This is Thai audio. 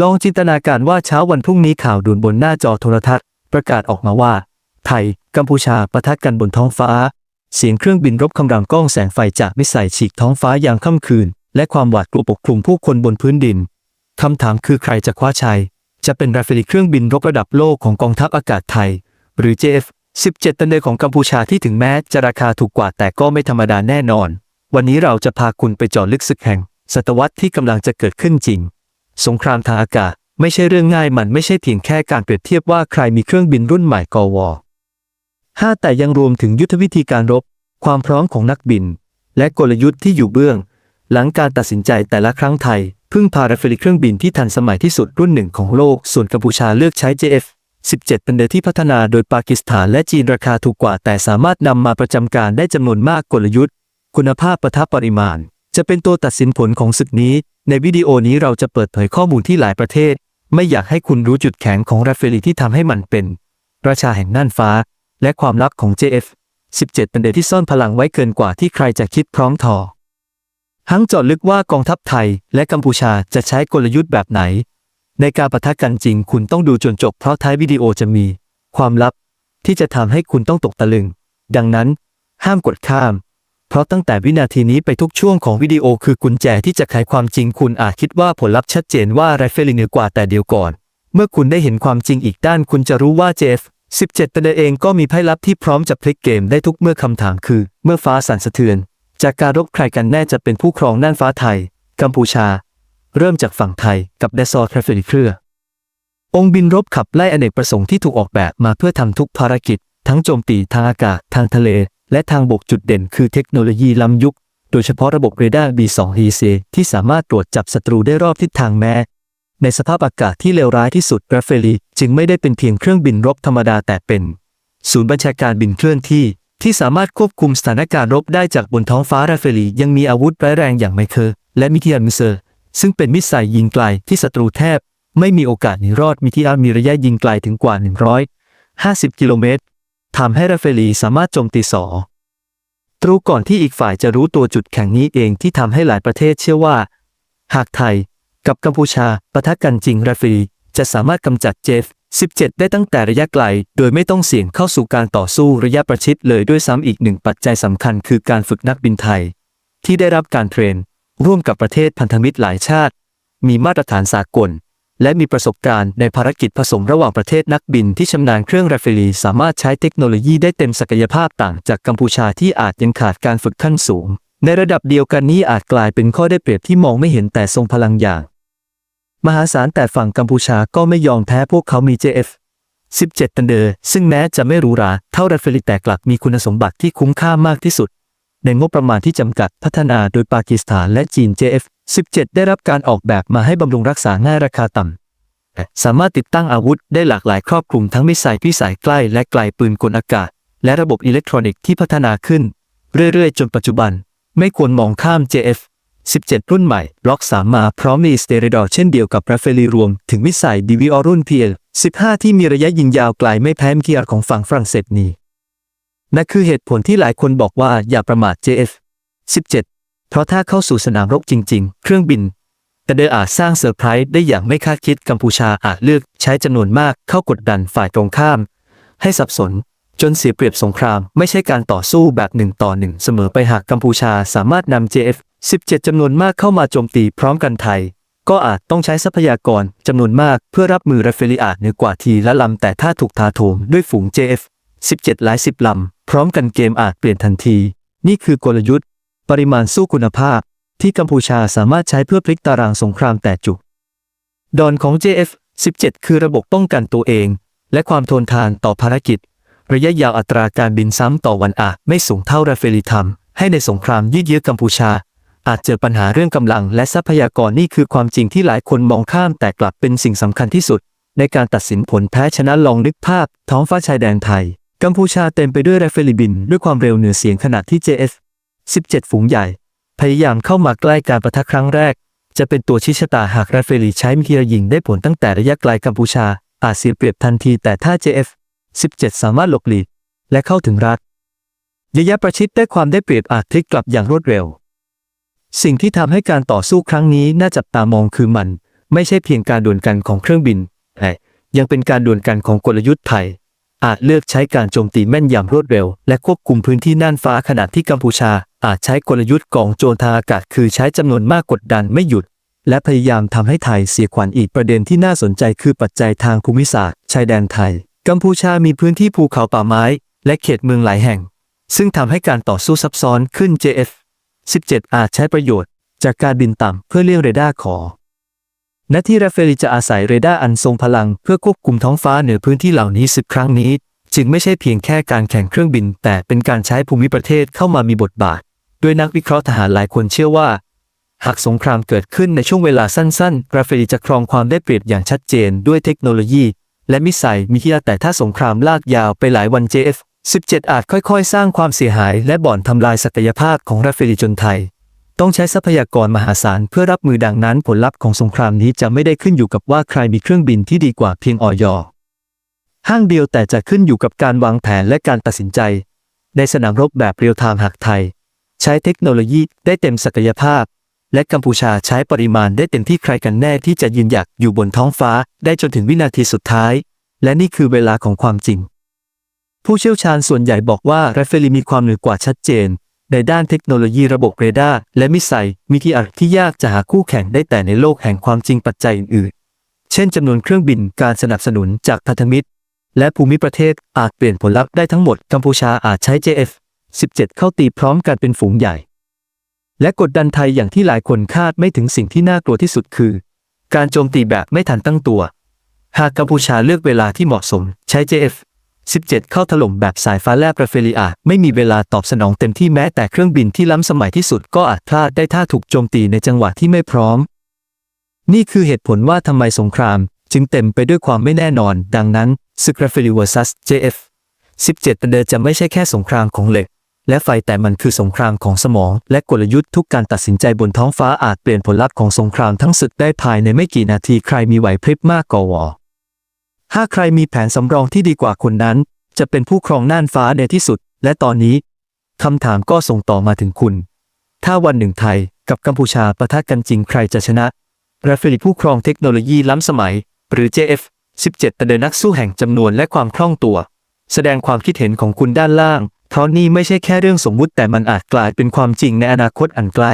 ลองจินตนาการว่าเช้าวันพรุ่งนี้ข่าวด่วนบนหน้าจอโทรทัศน์ ประกาศออกมาว่า ไทย กัมพูชาปะทะกันบนท้องฟ้า เสียงเครื่องบินรบคำรามกล้องแสงไฟจากมิสไซล์ฉีกท้องฟ้ายามค่ำคืน และความหวาดกลัวปกคลุมผู้คนบนพื้นดินคำถามคือใครจะคว้าชัย จะเป็นราฟาลีเครื่องบินรบระดับโลกของกองทัพอากาศไทย หรือ JF 17 ตันเดย์ของกัมพูชาที่ถึงแม้จะราคาถูกกว่าแต่ก็ไม่ธรรมดาแน่นอน วันนี้เราจะพาคุณไปเจาะลึกศึกแห่งศตวรรษที่กำลังจะเกิดขึ้นจริง สงครามทางอากาศไม่ใช่เรื่องง่ายมันไม่ใช่เพียงแค่การเปรียบเทียบว่าใครมีเครื่องบินรุ่นใหม่กว5แต่ยังรวมถึงยุทธวิธีการรบ ความพร้อมของนักบิน และกลยุทธ์ที่อยู่เบื้อง หลังการตัดสินใจแต่ละครั้งไทย พึ่งพาราฟาลีเครื่องบินที่ทันสมัยที่สุดรุ่นหนึ่งของโลก ส่วนกัมพูชาเลือกใช้ JF 17 เป็นเรือที่พัฒนาโดยปากีสถานและจีนราคาถูกกว่า แต่สามารถนำมาประจำการได้จำนวนมากกลยุทธ์ คุณภาพประทับปริมาณ จะเป็นตัวตัดสินผลของศึกนี้ ในวิดีโอนี้เราจะเปิดเผยข้อมูลที่หลายประเทศ ไม่อยากให้คุณรู้จุดแข็งของราฟาลีที่ทำให้มันเป็น ราชาแห่งน่านฟ้า และความลับของ JF 17 เป็นเรือที่ซ่อนพลังไว้เกินกว่าที่ใครจะคิดพร้อมทอทั้งจาะลึกว่ากองทัพไทย และกัมพูชาจะใช้กลยุทธ์แบบไหน ในการปะทะกันจริง คุณต้องดูจนจบเพราะท้ายวิดีโอจะมี ความลับที่จะทำให้คุณต้องตกตะลึง ดังนั้น ห้ามกดข้าม เพราะตั้งแต่วินาทีนี้ไปทุกช่วงของวิดีโอคือกุญแจที่จะไขความจริงคุณอาจคิดว่าผลลัพธ์ชัดเจนว่าไรเฟลเหนือกว่าแต่เดียวก่อน เมื่อคุณได้เห็นความจริงอีกด้านคุณจะรู้ว่าเจฟ17เป็นเองก็มีไพ่ลับที่พร้อมจะพลิกเกมได้ทุกเมื่อคำถามคือ เมื่อฟ้าสั่นสะเทือน จากการรบใครกันแน่จะเป็นผู้ครองน่านฟ้าไทย กัมพูชา เริ่มจากฝั่งไทยกับเดซอร์ทราเฟลิเครือ องค์บินรบขับไล่อเนกประสงค์ที่ถูกออกแบบมาเพื่อทำทุกภารกิจ ทั้งโจมตีทางอากาศทางทะเล และทางบกจุดเด่นคือเทคโนโลยีล้ำยุค โดยเฉพาะระบบเรดาร์ B2HC ที่สามารถตรวจจับศัตรูได้รอบทิศทางแม้ ในสภาพอากาศที่เลวร้ายที่สุดราเฟลีจึงไม่ได้เป็นเพียงเครื่องบินรบธรรมดาแต่เป็น ศูนย์บัญชาการบินเคลื่อนที่ ที่สามารถควบคุมสถานการณ์รบได้จากบนท้องฟ้าราเฟลียังมีอาวุธร้ายแรงอย่างไมเคอร์และมิทิอันมิเซอร์ซึ่งเป็นมิสไซล์ยิงไกลที่ศัตรูแทบ ไม่มีโอกาสหนีรอดมิทิอันมีระยะยิงไกลถึงกว่า 150 กิโลเมตร ทำให้ราเฟลีสามารถโจมตีสอตรูก่อนที่อีกฝ่ายจะรู้ตัวจุดแข็งนี้เองที่ทำให้หลายประเทศเชื่อว่า หากไทยกับกัมพูชาปะทะกันจริงราฟรีจะสามารถกำจัดเจฟ 17 ได้ตั้งแต่ระยะไกล โดยไม่ต้องเสี่ยงเข้าสู่การต่อสู้ระยะประชิดเลยด้วยซ้ำอีกหนึ่งปัจจัยสำคัญคือการฝึกนักบินไทย ที่ได้รับการเทรน ร่วมกับประเทศพันธมิตรหลายชาติ มีมาตรฐานสากล และมีประสบการณ์ในภารกิจผสมระหว่างประเทศนักบินที่ชำนาญเครื่องราฟรีสามารถใช้เทคโนโลยีได้เต็มศักยภาพต่างจากกัมพูชาที่อาจยังขาดการฝึกขั้นสูง ในระดับเดียวกันนี้อาจกลายเป็นข้อได้เปรียบที่มองไม่เห็นแต่ทรงพลังอย่าง มหาศาลแต่ฝั่งกัมพูชาก็ไม่ยอมแพ้พวกเขามี JF 17 ตันเดอร์ ซึ่งแม้จะไม่หรูหราเท่าราฟลิแต่กลับมีคุณสมบัติที่คุ้มค่ามากที่สุด ในงบประมาณที่จำกัดพัฒนาโดยปากีสถานและจีน JF 17 ได้รับการออกแบบมาให้บำรุงรักษาง่ายราคาต่ำ สามารถติดตั้งอาวุธได้หลากหลายครอบคลุมทั้งมิสไซล์พิสัยใกล้และไกลปืนกลอากาศ และระบบอิเล็กทรอนิกส์ที่พัฒนาขึ้น เรื่อยๆ จนปัจจุบัน ไม่ควรมองข้าม JF 17 รุ่นใหม่ล็อก3มาพร้อมมีสเตรดอร์เช่นเดียวกับราฟาลีรวมถึงมิสไซล์ DVR รุ่น PL 15 ที่มีระยะยิงยาวไกลไม่แพ้มกิอาร์ของฝั่งฝรั่งเศสนี้นั่นคือเหตุผลที่หลายคนบอกว่าอย่าประมาท JF 17 เพราะถ้าเข้าสู่สนามรบจริง ๆ เครื่องบินแต่เดออาจสร้างเซอร์ไพรส์ได้อย่างไม่คาดคิดกัมพูชาอาจเลือกใช้จำนวนมากเข้ากดดันฝ่ายตรงข้าม ให้สับสน จนเสียเปรียบสงคราม ไม่ใช่การต่อสู้แบบหนึ่งต่อหนึ่งเสมอไปหากกัมพูชาสามารถนำ JF 17จำนวนมากเข้ามาโจมตีพร้อมกันไทย ก็อาจต้องใช้ทรัพยากรจำนวนมากเพื่อรับมือราเฟลิอาจเหนือกว่าทีละลำแต่ถ้าถูกทาโถมด้วยฝูง JF 17 หลายสิบลำพร้อมกันเกมอาจเปลี่ยนทันที นี่คือกลยุทธ์ ปริมาณสู้คุณภาพ ที่กัมพูชาสามารถใช้เพื่อพลิกตารางสงครามแต่จุก ดอนของ JF 17 คือระบบป้องกันตัวเอง และความทนทานต่อภารกิจ ระยะยาวอัตราการบินซ้ำต่อวันอาจไม่สูงเท่าราเฟลิทำให้ในสงครามยืดเยื้อกัมพูชา อาจเจอปัญหาเรื่องกำลังและทรัพยากรนี่คือความจริงที่หลายคนมองข้ามแต่กลับเป็นสิ่งสำคัญที่สุด ในการตัดสินผลแพ้ชนะลองนึกภาพ ท้องฟ้าชายแดนไทย กัมพูชาเต็มไปด้วยไรเฟลิบิน ด้วยความเร็วเหนือเสียงขณะที่ JF 17 ฝูงใหญ่ พยายามเข้ามาใกล้การประทะครั้งแรก จะเป็นตัวชี้ชะตาหากราเฟลีใช้มิคิรยิงได้ผลตั้งแต่ระยะไกลกัมพูชา อาจเสียเปรียบทันทีแต่ถ้า JF 17 สามารถหลบหลีกและเข้าถึงรัฐระยะประชิดได้ความได้เปรียบอาจพลิกกลับอย่างรวดเร็ว สิ่งที่ทำให้การต่อสู้ครั้งนี้น่าจับตามองคือมัน ไม่ใช่เพียงการดวลกันของเครื่องบินแต่ยังเป็นการดวลกันของกลยุทธ์ไทย อาจเลือกใช้การโจมตีแม่นยำรวดเร็ว และควบคุมพื้นที่น่านฟ้าขณะที่กัมพูชา อาจใช้กลยุทธ์กองโจรทางอากาศคือใช้จำนวนมากกดดันไม่หยุด และพยายามทำให้ไทยเสียขวัญอีกประเด็นที่น่าสนใจคือปัจจัยทางภูมิศาสตร์ ชายแดนไทย กัมพูชามีพื้นที่ภูเขาป่าไม้ และเขตเมืองหลายแห่ง ซึ่งทำให้การต่อสู้ซับซ้อนขึ้น JF 17 อาจใช้ประโยชน์ จากการบินต่ำเพื่อเลี่ยงเรดาร์ขอ ณที่ราฟเอลจะอาศัยเรดาร์อันทรงพลังเพื่อควบคุมท้องฟ้าเหนือพื้นที่เหล่านี้สิบครั้งนี้ จึงไม่ใช่เพียงแค่การแข่งเครื่องบิน แต่เป็นการใช้ภูมิประเทศเข้ามามีบทบาท โดยนักวิเคราะห์ทหารหลายคนเชื่อว่า หากสงครามเกิดขึ้นในช่วงเวลาสั้นๆ ราฟเอลจะครองความได้เปรียบอย่างชัดเจนด้วยเทคโนโลยี และมิสไซล์มีที่แต่ถ้าสงครามลากยาวไปหลายวัน JF 17 อาจค่อยๆ สร้างความเสียหาย และบ่อนทำลายศักยภาพของราฟเอลจนไทย ต้องใช้ทรัพยากรมหาศาลเพื่อรับมือดังนั้นผลลัพธ์ของสงครามนี้จะไม่ได้ขึ้นอยู่กับว่าใครมีเครื่องบินที่ดีกว่าเพียงออยห้างเดียวแต่จะขึ้นอยู่กับการวางแผนและการตัดสินใจ ในสนามรบแบบเรียลไทม์หากไทย ใช้เทคโนโลยีได้เต็มศักยภาพ และกัมพูชาใช้ปริมาณได้เต็มที่ใครกันแน่ที่จะยืนหยัดอยู่บนท้องฟ้าได้จนถึงวินาทีสุดท้าย และนี่คือเวลาของความจริง ผู้เชี่ยวชาญส่วนใหญ่บอกว่าราฟาเอลมีความเหนือกว่าชัดเจน ในด้านเทคโนโลยีระบบเรดาร์และมิสไซล์มีที่อัดที่ยากจะหาคู่แข่งได้แต่ในโลกแห่งความจริงปัจจัยอื่นๆ เช่นจำนวนเครื่องบินการสนับสนุนจากพันธมิตร และภูมิประเทศอาจเปลี่ยนผลลัพธ์ได้ทั้งหมดกัมพูชาอาจใช้ JF 17 เข้าตีพร้อมกันเป็นฝูงใหญ่ และกดดันไทยอย่างที่หลายคนคาดไม่ถึงสิ่งที่น่ากลัวที่สุดคือ การโจมตีแบบไม่ทันตั้งตัว หากกัมพูชาเลือกเวลาที่เหมาะสมใช้ JF 17 เข้าถล่มแบบสายฟ้าแลบราเฟลีอาไม่มีเวลาตอบสนองเต็มที่แม้แต่เครื่องบินที่ล้ำสมัยที่สุดก็อาจพลาดได้ถ้าถูกโจมตีในจังหวะที่ไม่พร้อม นี่คือเหตุผลว่าทำไมสงคราม จึงเต็มไปด้วยความไม่แน่นอน ดังนั้นศึกราเฟลี vs JF 17ประเดิจะไม่ใช่แค่สงครามของเหล็ก และไฟแต่มันคือสงครามของสมอง และกลยุทธ์ทุกการตัดสินใจบนท้องฟ้าอาจเปลี่ยนผลลัพธ์ของสงครามทั้งศึกได้ภายในไม่กี่นาทีใครมีไหวพริบมากกว ถ้าใครมีแผนสำรองที่ดีกว่าคนนั้น จะเป็นผู้ครองน่านฟ้าในที่สุด และตอนนี้คำถามก็ส่งต่อมาถึงคุณ ถ้าวันหนึ่งไทยกับกัมพูชาปะทะกันจริงใครจะชนะราฟเอลผู้ครองเทคโนโลยีล้ำสมัย หรือ JF 17แต่เดินนักสู้แห่งจำนวนและความคล่องตัว แสดงความคิดเห็นของคุณด้านล่าง เพราะนี่ไม่ใช่แค่เรื่องสมมุติแต่มันอาจกลายเป็นความจริงในอนาคตอันใกล้